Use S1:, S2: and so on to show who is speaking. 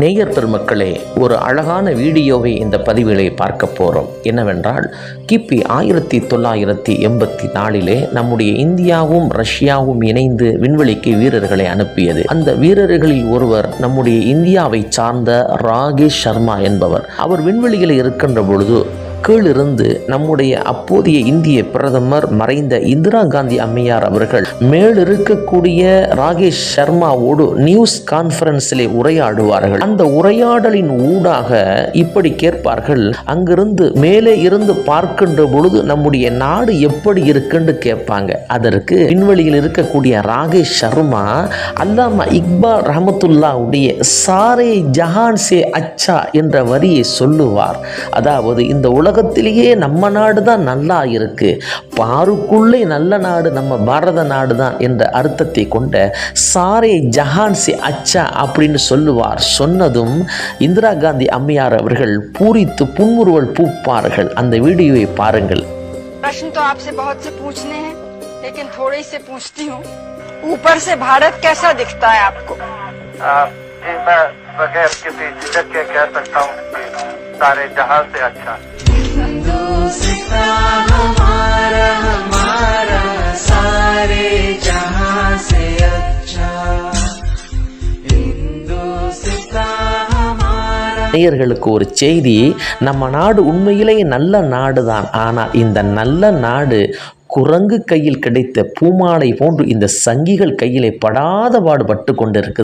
S1: நேயர் பெருமக்களே ஒரு அழகான வீடியோவை இந்த பதிவிலே பார்க்க போகிறோம் என்னவென்றால் கிபி ஆயிரத்தி தொள்ளாயிரத்தி எண்பத்தி நாலிலே நம்முடைய இந்தியாவும் ரஷ்யாவும் இணைந்து விண்வெளிக்கு வீரர்களை அனுப்பியது. அந்த வீரர்களில் ஒருவர் நம்முடைய இந்தியாவை சார்ந்த ராகேஷ் சர்மா என்பவர். அவர் விண்வெளியில் இருக்கின்ற பொழுது கீழிருந்து நம்முடைய அப்போதைய இந்திய பிரதமர் மறைந்த இந்திரா காந்தி அம்மையார் அவர்கள் மேலிருக்கக்கூடிய ராகேஷ் சர்மாவோடு நியூஸ் கான்ஃபரன்ஸிலே உரையாடுவார்கள். அந்த உரையாடலின் ஊடாக இப்படி கேட்பார்கள் அங்கிருந்து மேலே இருந்து பார்க்கின்ற பொழுது நம்முடைய நாடு எப்படி இருக்குன்னு கேட்பாங்க. அதற்கு விண்வெளியில் இருக்கக்கூடிய ராகேஷ் சர்மா அல்லாமா இக்பால் ரஹமத்துல்லாவுடைய சாரே ஜஹான் சே அச்சா என்ற வரியை சொல்லுவார். அதாவது இந்த உலக உலகத்திலேயே நம்ம நாடு தான் நல்லா இருக்கு பாருக்குள்ளே நல்ல நாடு நம்ம பாரத நாடு தான் என்ற அர்த்தத்தை கொண்ட சாரே ஜஹான் சே அச்சா அப்படின்னு சொல்லுவார் சொன்னதும் இந்திரா காந்தி அம்மையார் அவர்கள் பூரித்து புன்முறுவல் பூப்பார்கள் அந்த வீடியோவை பாருங்கள்
S2: प्रश्न तो आपसे बहुत से पूछने हैं लेकिन थोड़े से पूछती हूँ ऊपर से भारत कैसा दिखता है आपको
S3: आ, जी मैं बगैर किसी झिझक के कह सकता हूँ कि सारे जहां से अच्छा
S4: हमारा हमारा सारे जहां से अच्छा हिंदुस्तान हमारा
S1: நேயர்களுக்கு ஒரு செய்தி நம்ம நாடு உண்மையிலேயே நல்ல நாடு தான் ஆனால் இந்த நல்ல நாடு குரங்கு கையில் கிடைத்த பூமாலை போன்று இந்த சங்கிகள் கையிலே படாத பாடுபட்டு கொண்டிருக்கு